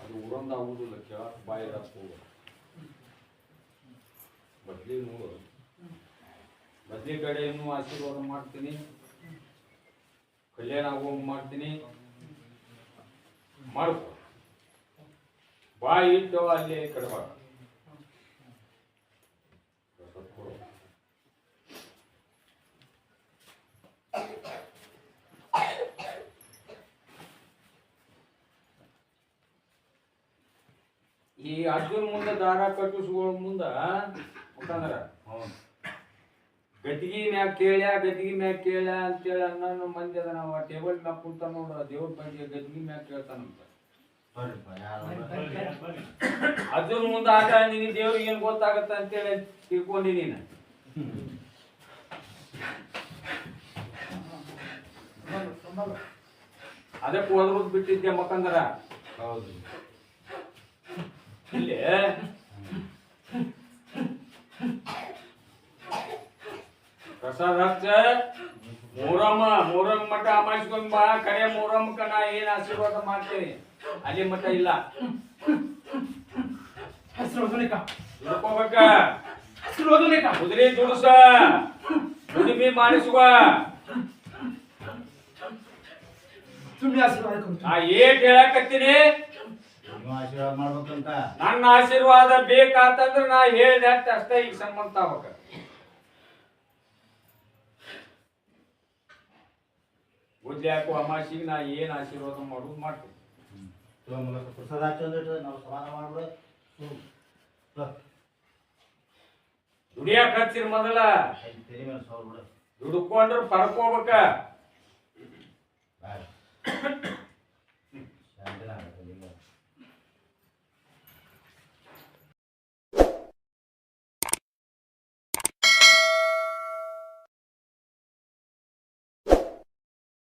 ಅದು ಉರಂದ ಆಗುದಿಲ್ಲ ಕೇಳಕ್ ಬಾಯಿ ಹೋಗ ಬದ್ಲಿ ನೋಡು. ಬದ್ಲಿ ಕಡೆಯನ್ನು ಆಶೀರ್ವಾದ ಮಾಡ್ತೀನಿ. ಕಲ್ಯಾಣ ಆಗುವಂಗ್ ಮಾಡ್ತೀನಿ. ಮಾಡ್ಕೊ. ಬಾಯಿ ಇಟ್ಟು ಅಲ್ಲಿ ಕಡಬಾರ ಈ ಅರ್ಜುನ್ ಮುಂದೆ ದಾರ ಕಟ್ಟಿಸ್ಕೊಂಡ್ ಮುಂದ ಅಂತಂದ್ರ ಗದ್ದಿಗೆ ಮ್ಯಾಗ ಕೇಳ್ಯಾ ಗದ್ದಿಗೆ ಮ್ಯಾಗ ಕೇಳ್ಯಾ ಅಂತೇಳಿ ಅನ್ನೋ ಮಂದಿ ಅದ ನಾವು ಟೇಬಲ್ ಮ್ಯಾಗ ಕುಂತ ನೋಡ್ರ ದೇವ್ರ ಬಗ್ಗೆ ಗದ್ದಿಗೆ ಮ್ಯಾಗ ಕೇಳ್ತಾನಂತ ಅರ್ಜುನ್ ಮುಂದೆ ಆಗ ನಿನಗೆ ದೇವ್ರಿಗೆ ಏನ್ ಗೊತ್ತಾಗತ್ತ ಅಂತೇಳಿ ತಿಳ್ಕೊಂಡಿ ನೀನು. ಅದಕ್ಕೆ ಹೋದ್ರದ್ ಬಿಟ್ಟಿದ್ದೆ ಮಕ್ಕಂದ್ರ ಹೌದು ಇಲ್ಲಿ ಪ್ರಸಾದ ಹಚ್ಚ ಮೂರಮ್ಮ ಮೂರಮ್ಮ ಮಠ ಅಮಾಯಿಸ್ಕೊಂಡ್ ಬಾ. ಕರೆ ಮೂರಮ್ಮಕ್ಕ ನಾ ಏನ್ ಆಶೀರ್ವಾದ ಮಾಡ್ತೀನಿ? ಅಲ್ಲಿ ಮಠ ಇಲ್ಲ. ಹಿಡ್ಕೋಬೇಕ? ಕುದುರೆ ದುಡಿಸ. ದುಡಿಮೆ ಮಾಡಿಸುವ. ಆ ಏಟ್ ಹೇಳಕತ್ತೀನಿ? ಆಶೀರ್ವಾದ ಮಾಡ್ಬೇಕಂತ? ನನ್ನ ಆಶೀರ್ವಾದ ಬೇಕಾತಂದ್ರ ನಾ ಹೇಳಿದೆ ಅಂತ ಅಷ್ಟೇ ಈಗ ಸಂಬಂಧ ಆಗ್ಬೇಕ ಬುದ್ಧಿ ಹಾಕುವ ಅಮಾಸಿಗೆ ನಾ ಏನು ಆಶೀರ್ವಾದ ಮಾಡೋದು ಮಾಡ್ತೀನಿ. ಪ್ರಸಾದ ಹಚ್ಚೊಂದಿಟ್ಟು ನಾವು ಸ್ನಾನ ಮಾಡ್ಬೋದು. ದುಡಿಯಾಕ ಹಚ್ಚಿರ ಮೊದಲ. ದುಡುಕೊಂಡ್ರೆ ಪರ್ಕೋಬೇಕ